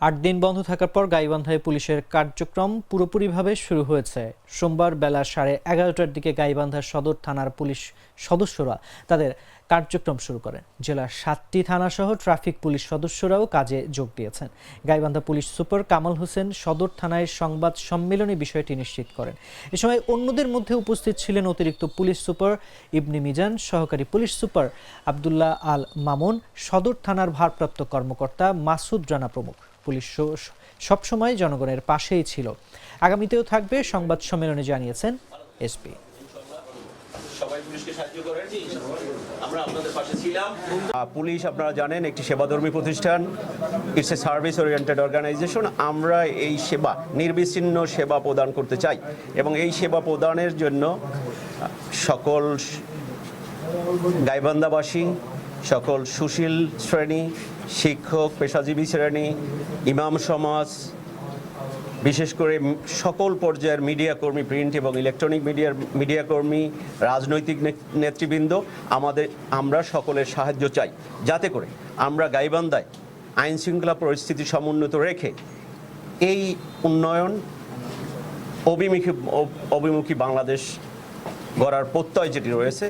আট দিন বন্ধ থাকার পর গাইবান্ধায় পুলিশের কার্যক্রম পুরোপুরিভাবে শুরু হয়েছে। সোমবার বেলা সাড়ে এগারোটার দিকে গাইবান্ধা সদর থানার পুলিশ সদস্যরা তাদের কার্যক্রম শুরু করেন। জেলার সাতটি থানাসহ ট্রাফিক পুলিশ সদস্যরাও কাজে যোগ দিয়েছেন। গাইবান্ধা পুলিশ সুপার কামাল হোসেন সদর থানায় সংবাদ সম্মেলনে বিষয়টি নিশ্চিত করেন। এ সময় অন্যদের মধ্যে উপস্থিত ছিলেন অতিরিক্ত পুলিশ সুপার ইবনি মিজান, সহকারী পুলিশ সুপার আবদুল্লাহ আল মামুন, সদর থানার ভারপ্রাপ্ত কর্মকর্তা মাসুদ রানা প্রমুখ। পুলিশ সবসময় জনগণের পাশেই ছিল। আগামীতেও থাকবে সংবাদ সম্মেলনে জানিয়েছেন এসপি সবাই পুলিশকে সাহায্য করেন আমরা আপনাদের পাশে ছিলাম। আহ, পুলিশ আপনারা জানেন একটি সেবাধর্মী প্রতিষ্ঠান। It's a service oriented organisation আমরা এই সেবা নির্বিচ্ছিন্ন সেবা প্রদান করতে চাই। এবং এই সেবা প্রদানের জন্য সকল গাইবান্ধাবাসী সকল সুশীল শ্রেণি, শিক্ষক, পেশাজীবী শ্রেণি, ইমাম সমাজ, বিশেষ করে সকল পর্যায়ের মিডিয়া কর্মী, প্রিন্ট এবং ইলেকট্রনিক মিডিয়ার, মিডিয়া কর্মী, রাজনৈতিক নেতৃবৃন্দ, আমাদের, আমরা সকলের সাহায্য চাই। যাতে করে আমরা গাইবান্ধায় আইন শৃঙ্খলা পরিস্থিতি সমুন্নত রেখে এই উন্নয়ন অভিমুখী অভিমুখী বাংলাদেশ গড়ার প্রত্যয় যেটি রয়েছে